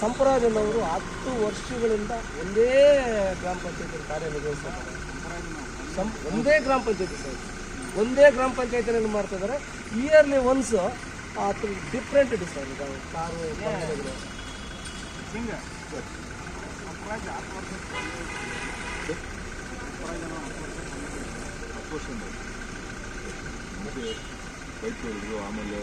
ಸಂಪ್ರದಾಯದವರು ಅನ್ನೋರು ಹತ್ತು ವರ್ಷಗಳಿಂದ ಒಂದೇ ಗ್ರಾಮ ಪಂಚಾಯತಿ ಕಾರ್ಯನಿರ್ವಹಿಸ್ತಾರೆ ಒಂದೇ ಗ್ರಾಮ ಪಂಚಾಯತಿ ಸರ್. ಒಂದೇ ಗ್ರಾಮ ಪಂಚಾಯತಿನಲ್ಲಿ ಮಾಡ್ತಾ ಇದ್ದಾರೆ? ಇಯರ್ಲಿ ಒನ್ಸ್ ಅದು ಡಿಫ್ರೆಂಟ್ ಇದೆ ಸರ್. ಈಗ ಕಾರು. ಮತ್ತೆ ಆಮೇಲೆ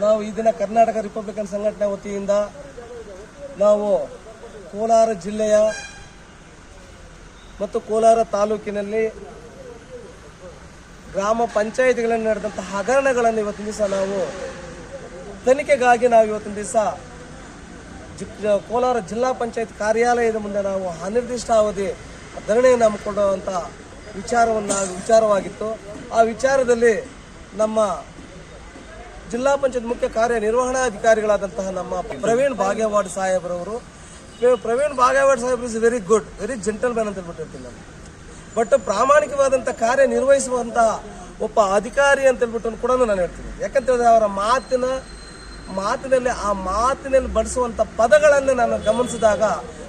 ನಾವು ಈ ದಿನ ಕರ್ನಾಟಕ ರಿಪಬ್ಲಿಕನ್ ಸಂಘಟನೆ ವತಿಯಿಂದ ನಾವು ಕೋಲಾರ ಜಿಲ್ಲೆಯ ಮತ್ತು ಕೋಲಾರ ತಾಲೂಕಿನಲ್ಲಿ ಗ್ರಾಮ ಪಂಚಾಯಿತಿಗಳಲ್ಲಿ ನಡೆದಂಥ ಹಗರಣಗಳನ್ನು ಇವತ್ತಿನ ದಿವಸ ನಾವು ತನಿಖೆಗಾಗಿ ನಾವು ಇವತ್ತಿನ ದಿವಸ ಕೋಲಾರ ಜಿಲ್ಲಾ ಪಂಚಾಯತ್ ಕಾರ್ಯಾಲಯದ ಮುಂದೆ ನಾವು ಅನಿರ್ದಿಷ್ಟಾವಧಿ ಧರಣಿಯನ್ನು ಹಮ್ಮಿಕೊಳ್ಳುವಂಥ ವಿಚಾರವನ್ನು ವಿಚಾರವಾಗಿತ್ತು. ಆ ವಿಚಾರದಲ್ಲಿ ನಮ್ಮ ಜಿಲ್ಲಾ ಪಂಚಾಯತ್ ಮುಖ್ಯ ಕಾರ್ಯನಿರ್ವಹಣಾಧಿಕಾರಿಗಳಾದಂತಹ ನಮ್ಮ ಪ್ರವೀಣ್ ಭಾಗ್ಯವಾಡ್ ಸಾಹೇಬ್ರವರು. ಪ್ರ- ಪ್ರವೀಣ್ ಭಾಗ್ಯವಾಡ್ ಸಾಹೇಬ್ರು is very good very gentleman ಅಂತ ಹೇಳ್ಬಿಟ್ಟಿರ್ತೀನಿ ನಾನು. ಬಟ್ ಪ್ರಾಮಾಣಿಕವಾದಂಥ ಕಾರ್ಯ ನಿರ್ವಹಿಸುವಂಥ ಒಬ್ಬ ಅಧಿಕಾರಿ ಅಂತ ಹೇಳ್ಬಿಟ್ಟು ಕೂಡ ನಾನು ಹೇಳ್ತೀನಿ. ಯಾಕಂತ ಹೇಳಿದ್ರೆ ಅವರ ಮಾತಿನ, ಮಾತಿನಲ್ಲಿ ಆ ಮಾತಿನಲ್ಲಿ ಬಳಸುವಂಥ ಪದಗಳನ್ನು ನಾನು ಗಮನಿಸಿದಾಗ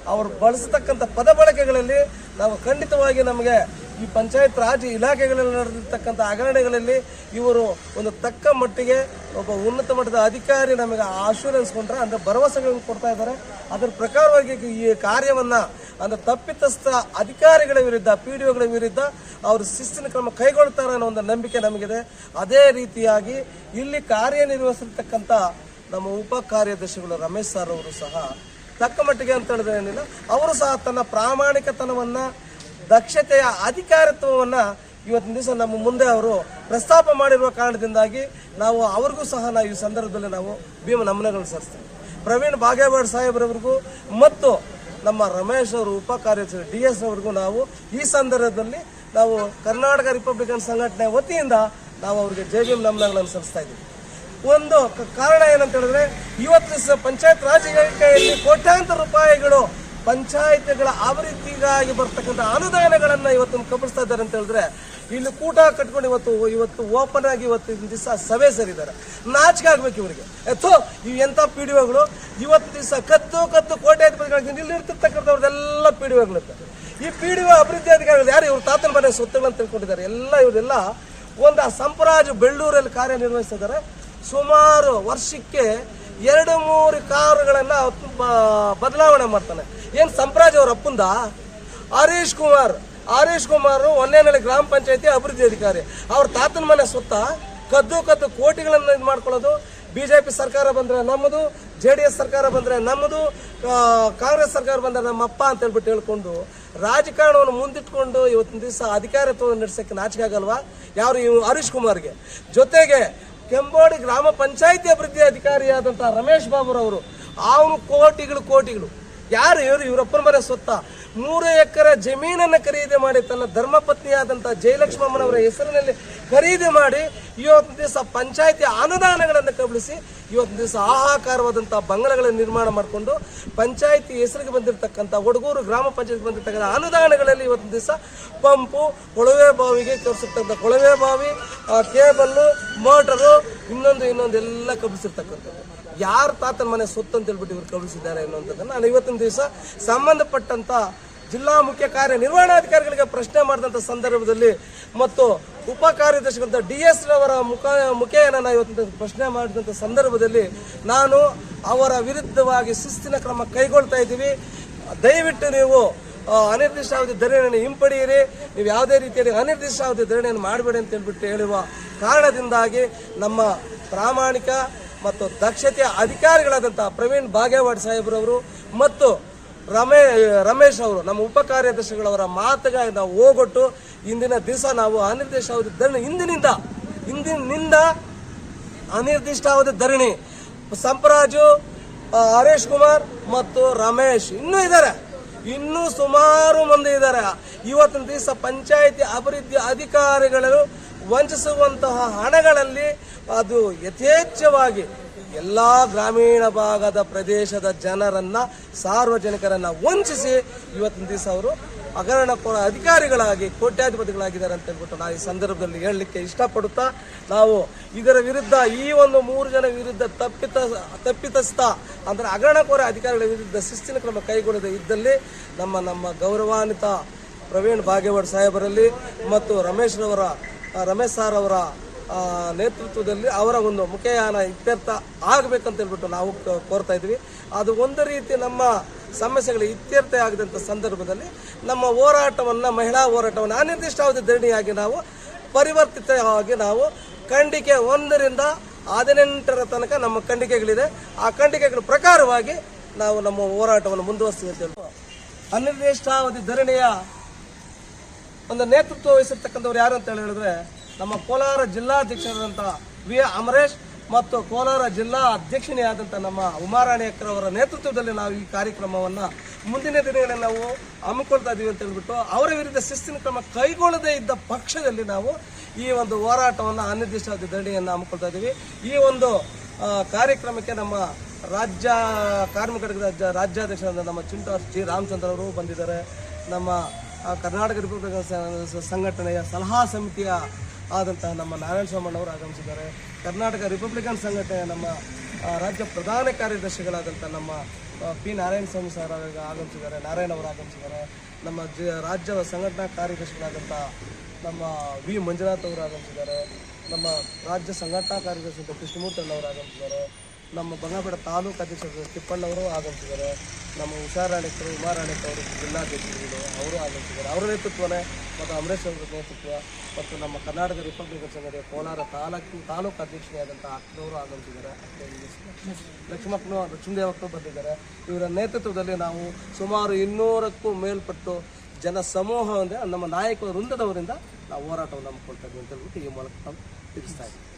ಅವರು ಬಳಸತಕ್ಕಂಥ ಪದ ಬಳಕೆಗಳಲ್ಲಿ ನಾವು ಖಂಡಿತವಾಗಿ ನಮಗೆ ಈ ಪಂಚಾಯತ್ ರಾಜ್ ಇಲಾಖೆಗಳಲ್ಲಿ ನಡೆದಿರ್ತಕ್ಕಂಥ ಹಗರಣೆಗಳಲ್ಲಿ ಇವರು ಒಂದು ತಕ್ಕ ಮಟ್ಟಿಗೆ ಒಬ್ಬ ಉನ್ನತ ಮಟ್ಟದ ಅಧಿಕಾರಿ ನಮಗೆ ಆಶ್ಯೂರೆನ್ಸ್ ಕೊಟ್ಟರೆ ಅಂದರೆ ಭರವಸೆಗಳನ್ನು ಕೊಡ್ತಾ ಇದ್ದಾರೆ. ಅದರ ಪ್ರಕಾರವಾಗಿ ಈ ಕಾರ್ಯವನ್ನು ಅಂದರೆ ತಪ್ಪಿತಸ್ಥ ಅಧಿಕಾರಿಗಳ ವಿರುದ್ಧ ಪಿ ಡಿ ಒಗಳ ವಿರುದ್ಧ ಅವರು ಶಿಸ್ತಿನ ಕ್ರಮ ಕೈಗೊಳ್ತಾರೆ ಅನ್ನೋ ಒಂದು ನಂಬಿಕೆ ನಮಗಿದೆ. ಅದೇ ರೀತಿಯಾಗಿ ಇಲ್ಲಿ ಕಾರ್ಯನಿರ್ವಹಿಸಿರ್ತಕ್ಕಂಥ ನಮ್ಮ ಉಪ ಕಾರ್ಯದರ್ಶಿಗಳು ರಮೇಶ್ ಸರ್ ಅವರು ಸಹ ತಕ್ಕ ಮಟ್ಟಿಗೆ ಅಂತ ಹೇಳಿದ್ರೆ ಏನಿಲ್ಲ. ಅವರು ಸಹ ತನ್ನ ಪ್ರಾಮಾಣಿಕತನವನ್ನ, ದಕ್ಷತೆಯ ಅಧಿಕಾರತ್ವವನ್ನ ಇವತ್ತಿನ ದಿವಸ ನಮ್ಮ ಮುಂದೆ ಅವರು ಪ್ರಸ್ತಾಪ ಮಾಡಿರುವ ಕಾರಣದಿಂದಾಗಿ ನಾವು ಅವ್ರಿಗೂ ಸಹ ನಾವು ಈ ಸಂದರ್ಭದಲ್ಲಿ ನಾವು ಭೀಮ ನಮನಗಳನ್ನು ಸಲ್ಲಿಸ್ತೀವಿ. ಪ್ರವೀಣ್ ಬಾಗೇವಾಡ್ ಸಾಹೇಬ್ರವ್ರಿಗೂ ಮತ್ತು ನಮ್ಮ ರಮೇಶ್ ಅವರು ಉಪ ಕಾರ್ಯದರ್ಶಿ ಡಿ ಎಸ್ ಅವ್ರಿಗೂ ನಾವು ಈ ಸಂದರ್ಭದಲ್ಲಿ ನಾವು ಕರ್ನಾಟಕ ರಿಪಬ್ಲಿಕನ್ ಸಂಘಟನೆ ವತಿಯಿಂದ ನಾವು ಅವರಿಗೆ ಜೆ ಭೀಮ್ ನಮನಗಳನ್ನು ಸಲ್ಲಿಸ್ತಾ ಇದ್ದೀವಿ. ಒಂದು ಕಾರಣ ಏನಂತ ಹೇಳಿದ್ರೆ ಇವತ್ತು ಪಂಚಾಯತ್ ರಾಜ್ ಕೋಟ್ಯಾಂತರ ರೂಪಾಯಿಗಳು ಪಂಚಾಯತ್ಗಳ ಅಭಿವೃದ್ಧಿಗಾಗಿ ಬರ್ತಕ್ಕಂಥ ಅನುದಾನಗಳನ್ನು ಇವತ್ತು ಕಬಳಿಸ್ತಾ ಇದ್ದಾರೆ ಅಂತ ಹೇಳಿದ್ರೆ ಇಲ್ಲಿ ಕೂಟ ಕಟ್ಕೊಂಡು ಇವತ್ತು ಇವತ್ತು ಓಪನ್ ಆಗಿ ಇವತ್ತು ದಿವಸ ಸಭೆ ಸೇರಿದ್ದಾರೆ. ನಾಚಿಕೆ ಆಗ್ಬೇಕು ಇವರಿಗೆ. ಎತ್ತೋ, ಇವು ಎಂಥ ಪಿ ಡಿ ಒಗಳು? ಇವತ್ತು ದಿವಸ ಕತ್ತು ಕತ್ತು ಕೋಟ್ಯಾಧಿಪತಿಗಳಿಗೆ ಇಲ್ಲಿ ಇರ್ತಿರ್ತಕ್ಕಂಥವ್ರದೆಲ್ಲ ಪಿ ಡಿ ಒಗಳು ಈ ಪಿ ಡಿ ಒ ಅಭಿವೃದ್ಧಿ ಅಧಿಕಾರಿಗಳು ಯಾರು? ಇವ್ರು ತಾತನ ಮನೆ ಸ್ವತ್ತುಗಳನ್ನ ತಿಳ್ಕೊಂಡಿದ್ದಾರೆ. ಎಲ್ಲ ಇವರೆಲ್ಲ ಒಂದು ಆ ಸಂಪರಾಜು ಬೆಳ್ಳೂರಲ್ಲಿ ಕಾರ್ಯನಿರ್ವಹಿಸ್ತಿದ್ದಾರೆ. ಸುಮಾರು ವರ್ಷಕ್ಕೆ ಎರಡು ಮೂರು ಕಾರುಗಳನ್ನ ಬದಲಾವಣೆ ಮಾಡ್ತಾನೆ. ಏನ್ ಸಂಪ್ರಾಜ್ ಅವ್ರ ಅಪ್ಪಂದ? ಹರೀಶ್ ಕುಮಾರ್. ಹರೀಶ್ ಕುಮಾರ್ ಒಂದೇನಳ್ಳಿ ಗ್ರಾಮ ಪಂಚಾಯತಿ ಅಭಿವೃದ್ಧಿ ಅಧಿಕಾರಿ. ಅವ್ರ ತಾತನ ಮನೆ ಸುತ್ತ ಕದ್ದು ಕದ್ದು ಕೋಟಿಗಳನ್ನು ಇದು ಮಾಡ್ಕೊಳ್ಳೋದು. ಬಿಜೆಪಿ ಸರ್ಕಾರ ಬಂದ್ರೆ ನಮ್ಮದು ಜೆ ಡಿ ಎಸ್ ಸರ್ಕಾರ ಬಂದ್ರೆ ನಮ್ಮದು ಕಾಂಗ್ರೆಸ್ ಸರ್ಕಾರ ಬಂದ್ರೆ ನಮ್ಮಪ್ಪ ಅಂತ ಹೇಳ್ಬಿಟ್ಟು ಹೇಳ್ಕೊಂಡು ರಾಜಕಾರಣವನ್ನು ಮುಂದಿಟ್ಕೊಂಡು ಇವತ್ತಿನ ದಿವಸ ಅಧಿಕಾರತ್ವವನ್ನು ನಡೆಸಕ್ಕೆ ನಾಚಿಕೆ ಆಗಲ್ವಾ ಯಾರು ಇವ್ ಹರೀಶ್ ಕುಮಾರ್ಗೆ? ಜೊತೆಗೆ ಕೆಂಬೋಡಿ ಗ್ರಾಮ ಪಂಚಾಯತಿ ಅಭಿವೃದ್ಧಿ ಅಧಿಕಾರಿಯಾದಂಥ ರಮೇಶ್ ಬಾಬುರವರು, ಅವನು ಕೋಟಿಗಳು ಕೋಟಿಗಳು. ಯಾರು ಇವರು? ಇವರಪ್ಪನ ಮನೆ ಸೊತ್ತ ಮೂರು ಎಕರೆ ಜಮೀನನ್ನು ಖರೀದಿ ಮಾಡಿ ತನ್ನ ಧರ್ಮಪತ್ನಿಯಾದಂಥ ಜಯಲಕ್ಷ್ಮಮ್ಮನವರ ಹೆಸರಿನಲ್ಲಿ ಖರೀದಿ ಮಾಡಿ ಇವತ್ತು ದಿವಸ ಪಂಚಾಯಿತಿ ಅನುದಾನಗಳನ್ನು ಕಬಳಿಸಿ ಇವತ್ತು ದಿವಸ ಆಹಾಕಾರವಾದಂಥ ಬಂಗಲೆಗಳನ್ನು ನಿರ್ಮಾಣ ಮಾಡಿಕೊಂಡು ಪಂಚಾಯಿತಿ ಹೆಸರಿಗೆ ಬಂದಿರತಕ್ಕಂಥ ಒಡಗೂರು ಗ್ರಾಮ ಪಂಚಾಯತ್ ಬಂದಿರತಕ್ಕಂಥ ಅನುದಾನಗಳಲ್ಲಿ ಇವತ್ತು ದಿವಸ ಪಂಪು, ಕೊಳವೆ ಬಾವಿಗೆ ಕರೆಸಿರ್ತಕ್ಕಂಥ ಕೊಳವೆ ಬಾವಿ ಕೇಬಲ್ಲು, ಮೋಟರು, ಇನ್ನೊಂದು ಇನ್ನೊಂದು ಎಲ್ಲ ಕಬ್ಬಿಸಿರ್ತಕ್ಕಂಥದ್ದು. ಯಾರ ತಾತನ ಮನೆ ಸೊತ್ತು ಅಂತ ಹೇಳ್ಬಿಟ್ಟು ಇವರು ಕಳಿಸಿದ್ದಾರೆ ಅನ್ನುವಂಥದ್ದನ್ನು ನಾನು ಇವತ್ತಿನ ದಿವಸ ಸಂಬಂಧಪಟ್ಟಂತ ಜಿಲ್ಲಾ ಮುಖ್ಯ ಕಾರ್ಯನಿರ್ವಹಣಾಧಿಕಾರಿಗಳಿಗೆ ಪ್ರಶ್ನೆ ಮಾಡಿದಂಥ ಸಂದರ್ಭದಲ್ಲಿ ಮತ್ತು ಉಪ ಕಾರ್ಯದರ್ಶಿಗಳಂತ ಡಿ ಎಸ್ ರವರ ಮುಖ ಮುಖೇನ ನಾನು ಇವತ್ತಿನ ದಿವಸ ಪ್ರಶ್ನೆ ಮಾಡಿದಂಥ ಸಂದರ್ಭದಲ್ಲಿ ನಾನು ಅವರ ವಿರುದ್ಧವಾಗಿ ಶಿಸ್ತಿನ ಕ್ರಮ ಕೈಗೊಳ್ತಾ ಇದ್ದೀವಿ. ದಯವಿಟ್ಟು ನೀವು ಅನಿರ್ದಿಷ್ಟಾವಧಿ ಧರಣಿಯನ್ನು ಹಿಂಪಡೆಯಿರಿ. ನೀವು ಯಾವುದೇ ರೀತಿಯಲ್ಲಿ ಅನಿರ್ದಿಷ್ಟಾವಧಿ ಧರಣಿಯನ್ನು ಮಾಡಬೇಡಿ ಅಂತ ಹೇಳ್ಬಿಟ್ಟು ಹೇಳುವ ಕಾರಣದಿಂದಾಗಿ ನಮ್ಮ ಪ್ರಾಮಾಣಿಕ ಮತ್ತು ದಕ್ಷತೆಯ ಅಧಿಕಾರಿಗಳಾದಂಥ ಪ್ರವೀಣ್ ಬಾಗೇವಾಡ್ ಸಾಹೇಬ್ರವರು ಮತ್ತು ರಮೇ, ರಮೇಶ್ ಅವರು, ನಮ್ಮ ಉಪ ಕಾರ್ಯದರ್ಶಿಗಳವರ ನಾವು ಹೋಗೊಟ್ಟು ಇಂದಿನ ದಿವಸ ನಾವು ಅನಿರ್ದಿಷ್ಟಾವಧಿ ಧರಣಿ, ಇಂದಿನಿಂದ ಇಂದಿನಿಂದ ಅನಿರ್ದಿಷ್ಟಾವಧಿ ಧರಣಿ. ಸಂಪರಾಜು ಹರೀಶ್ ಕುಮಾರ್ ಮತ್ತು ರಮೇಶ್ ಇನ್ನೂ ಇದ್ದಾರೆ. ಇನ್ನೂ ಸುಮಾರು ಮಂದಿ ಇದ್ದಾರೆ. ಇವತ್ತಿನ ದಿವಸ ಪಂಚಾಯಿತಿ ಅಭಿವೃದ್ಧಿ ಅಧಿಕಾರಿಗಳು ವಂಚಿಸುವಂತಹ ಹಣಗಳಲ್ಲಿ ಅದು ಯಥೇಚ್ಛವಾಗಿ ಎಲ್ಲ ಗ್ರಾಮೀಣ ಭಾಗದ ಪ್ರದೇಶದ ಜನರನ್ನ, ಸಾರ್ವಜನಿಕರನ್ನ ವಂಚಿಸಿ ಇವತ್ತಿನ ದಿವಸ ಅವರು ಹಗರಣಕೋರ ಅಧಿಕಾರಿಗಳಾಗಿ ಕೋಟ್ಯಾಧಿಪತಿಗಳಾಗಿದ್ದಾರೆ ಅಂತ ಹೇಳ್ಬಿಟ್ಟು ನಾವು ಈ ಸಂದರ್ಭದಲ್ಲಿ ಹೇಳಲಿಕ್ಕೆ ಇಷ್ಟಪಡುತ್ತಾ, ನಾವು ಇದರ ವಿರುದ್ಧ ಈ ಒಂದು ಮೂರು ಜನ ವಿರುದ್ಧ ತಪ್ಪಿತ, ತಪ್ಪಿತಸ್ಥ ಅಂದರೆ ಹಗರಣಕೋರ ಅಧಿಕಾರಿಗಳ ವಿರುದ್ಧ ಶಿಸ್ತಿನ ಕ್ರಮ ಕೈಗೊಳ್ಳದೆ ಇದ್ದಲ್ಲಿ ನಮ್ಮ ನಮ್ಮ ಗೌರವಾನ್ವಿತ ಪ್ರವೀಣ್ ಭಾಗೇವಾಡ್ ಸಾಹೇಬರಲ್ಲಿ ಮತ್ತು ರಮೇಶ್ ರವರ ರಮೇಶ್ ಸಾರ್ ಅವರ ನೇತೃತ್ವದಲ್ಲಿ ಅವರ ಒಂದು ಮುಖಯಾನ ಇತ್ಯರ್ಥ ಆಗಬೇಕಂತ ಹೇಳ್ಬಿಟ್ಟು ನಾವು ಕೋರ್ತಾ ಇದ್ವಿ. ಅದು ಒಂದು ರೀತಿ ನಮ್ಮ ಸಮಸ್ಯೆಗಳು ಇತ್ಯರ್ಥ ಆಗದಂಥ ಸಂದರ್ಭದಲ್ಲಿ ನಮ್ಮ ಹೋರಾಟವನ್ನು, ಮಹಿಳಾ ಹೋರಾಟವನ್ನು ಅನಿರ್ದಿಷ್ಟಾವಧಿ ಧರಣಿಯಾಗಿ ನಾವು ಪರಿವರ್ತಿತವಾಗಿ ನಾವು ಖಂಡಿಕೆ ಒಂದರಿಂದ ಹದಿನೆಂಟರ ತನಕ ನಮ್ಮ ಖಂಡಿಕೆಗಳಿದೆ. ಆ ಖಂಡಿಕೆಗಳ ಪ್ರಕಾರವಾಗಿ ನಾವು ನಮ್ಮ ಹೋರಾಟವನ್ನು ಮುಂದುವರಿಸ್ತೀವಿ ಅಂತ ಅನಿರ್ದಿಷ್ಟಾವಧಿ ಧರಣಿಯ ಒಂದು ನೇತೃತ್ವ ವಹಿಸಿರ್ತಕ್ಕಂಥವ್ರು ಯಾರು ಅಂತ ಹೇಳಿದ್ರೆ ನಮ್ಮ ಕೋಲಾರ ಜಿಲ್ಲಾಧ್ಯಕ್ಷರಾದಂಥ ವಿ ಅಮರೇಶ್ ಮತ್ತು ಕೋಲಾರ ಜಿಲ್ಲಾ ಅಧ್ಯಕ್ಷನೇ ಆದಂಥ ನಮ್ಮ ಉಮಾರಾಣಿ ಅಕ್ಕರವರ ನೇತೃತ್ವದಲ್ಲಿ ನಾವು ಈ ಕಾರ್ಯಕ್ರಮವನ್ನು ಮುಂದಿನ ದಿನಗಳಲ್ಲಿ ನಾವು ಹಮ್ಮಿಕೊಳ್ತಾ ಇದ್ದೀವಿ ಅಂತ ಹೇಳ್ಬಿಟ್ಟು ಅವರ ವಿರುದ್ಧ ಶಿಸ್ತಿನ ಕ್ರಮ ಕೈಗೊಳ್ಳದೇ ಇದ್ದ ಪಕ್ಷದಲ್ಲಿ ನಾವು ಈ ಒಂದು ಹೋರಾಟವನ್ನು ಅನಿರ್ದಿಷ್ಟಾವಧಿ ಧರಣಿಯನ್ನು ಹಮ್ಮಿಕೊಳ್ತಾ ಇದ್ದೀವಿ ಈ ಒಂದು ಕಾರ್ಯಕ್ರಮಕ್ಕೆ ನಮ್ಮ ರಾಜ್ಯ ಕಾರ್ಮಿಕ ರಾಜ್ಯ, ರಾಜ್ಯಾಧ್ಯಕ್ಷರಾದ ನಮ್ಮ ಚಿಂಟಾ ಜಿ ರಾಮಚಂದ್ರ ಅವರು ಬಂದಿದ್ದಾರೆ. ನಮ್ಮ ಕರ್ನಾಟಕ ರಿಪಬ್ಲಿಕನ್ ಸ- ಸಂಘಟನೆಯ ಸಲಹಾ ಸಮಿತಿಯ ಆದಂತಹ ನಮ್ಮ ನಾರಾಯಣ ಸ್ವಾಮಣ್ಣವರು ಆಗಮಿಸಿದ್ದಾರೆ. ಕರ್ನಾಟಕ ರಿಪಬ್ಲಿಕನ್ ಸಂಘಟನೆಯ ನಮ್ಮ ರಾಜ್ಯ ಪ್ರಧಾನ ಕಾರ್ಯದರ್ಶಿಗಳಾದಂಥ ನಮ್ಮ ಪಿ ನಾರಾಯಣ ಸ್ವಾಮಿ ಸರ್ ಆಗಮಿಸಿದ್ದಾರೆ, ನಾರಾಯಣ ಅವರು ಆಗಮಿಸಿದ್ದಾರೆ. ನಮ್ಮ ಜ, ರಾಜ್ಯ ಸಂಘಟನಾ ಕಾರ್ಯದರ್ಶಿಗಳಾದಂಥ ನಮ್ಮ ವಿ ಮಂಜುನಾಥ್ ಅವರು ಆಗಮಿಸಿದ್ದಾರೆ. ನಮ್ಮ ರಾಜ್ಯ ಸಂಘಟನಾ ಕಾರ್ಯದರ್ಶಿ ಕೃಷ್ಣಮೂರ್ತಿ ಅವರು ಆಗಮಿಸಿದ್ದಾರೆ. ನಮ್ಮ ಬಂಗಾಪೇಟೆ ತಾಲೂಕು ಅಧ್ಯಕ್ಷರು ತಿಪ್ಪಣ್ಣವರು ಆಗಮಿಸಿದ್ದಾರೆ. ನಮ್ಮ ಹುಷಾರಾಣಿಕರು ಉಮಾರಾಣಿಕವರು ಜಿಲ್ಲಾಧ್ಯಕ್ಷರುಗಳು ಅವರು ಆಗಮಿಸಿದ್ದಾರೆ. ಅವರ ನೇತೃತ್ವನೇ ಮತ್ತು ಅಮರೇಶ್ ಅವರ ನೇತೃತ್ವ ಮತ್ತು ನಮ್ಮ ಕರ್ನಾಟಕ ರಿಪಬ್ಲಿಕನ್ ಸಂಘದ ಕೋಲಾರ ತಾಲೂಕು ತಾಲೂಕು ಅಧ್ಯಕ್ಷರಾದಂಥ ಅಕ್ಕನವರು ಆಗಮಿಸಿದ್ದಾರೆ. ಲಕ್ಷ್ಮಕ್ಕನು ಲಕ್ಷ್ಮೀದೇವಕ್ಕೂ ಬಂದಿದ್ದಾರೆ. ಇವರ ನೇತೃತ್ವದಲ್ಲಿ ನಾವು ಸುಮಾರು ಇನ್ನೂರಕ್ಕೂ ಮೇಲ್ಪಟ್ಟು ಜನ ಸಮೂಹ ಅಂದರೆ ನಮ್ಮ ನಾಯಕ ವೃಂದದವರಿಂದ ನಾವು ಹೋರಾಟವನ್ನು ಹಮ್ಮಿಕೊಳ್ತಾ ಅಂತ ಹೇಳ್ಬಿಟ್ಟು ಈ ಮೂಲಕ ನಾವು ತಿಳಿಸ್ತಾ ಇದ್ದೀವಿ.